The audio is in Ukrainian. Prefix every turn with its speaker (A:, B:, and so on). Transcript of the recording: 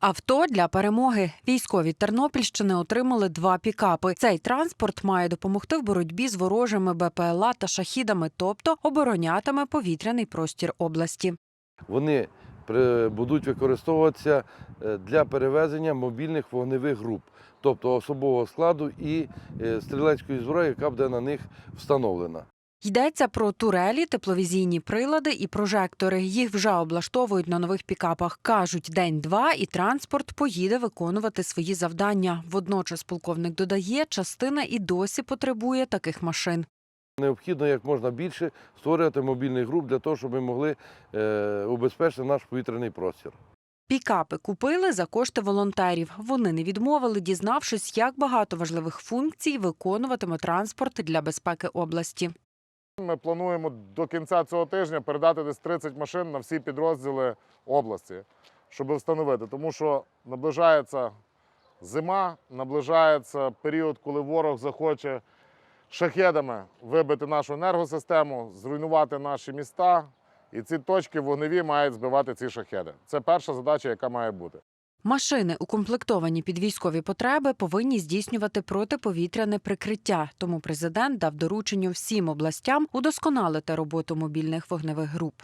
A: Авто для перемоги. Військові Тернопільщини отримали два пікапи. Цей транспорт має допомогти в боротьбі з ворожими БПЛА та шахідами, тобто оборонятиме повітряний простір області.
B: Вони будуть використовуватися е, для перевезення мобільних вогневих груп, тобто особового складу і е, стрілецької зброї, яка буде на них встановлена.
A: Йдеться про турелі, тепловізійні прилади і прожектори. Їх вже облаштовують на нових пікапах. кажуть, день-два, і транспорт поїде виконувати свої завдання. Водночас полковник додає, частина і досі потребує таких машин.
B: Необхідно як можна більше створювати мобільних груп для того, щоб ми могли е, убезпечити наш повітряний простір.
A: Пікапи купили за кошти волонтерів. Вони не відмовили, дізнавшись, як багато важливих функцій виконуватиме транспорт для безпеки області.
C: Ми плануємо до кінця цього тижня передати десь 30 машин на всі підрозділи області, щоб встановити. Тому що наближається зима, наближається період, коли ворог захоче шахедами вибити нашу енергосистему, зруйнувати наші міста. І ці точки вогневі мають збивати ці шахеди. Це перша задача, яка має бути.
A: Машини, укомплектовані під військові потреби, повинні здійснювати протиповітряне прикриття. Тому президент дав доручення всім областям удосконалити роботу мобільних вогневих груп.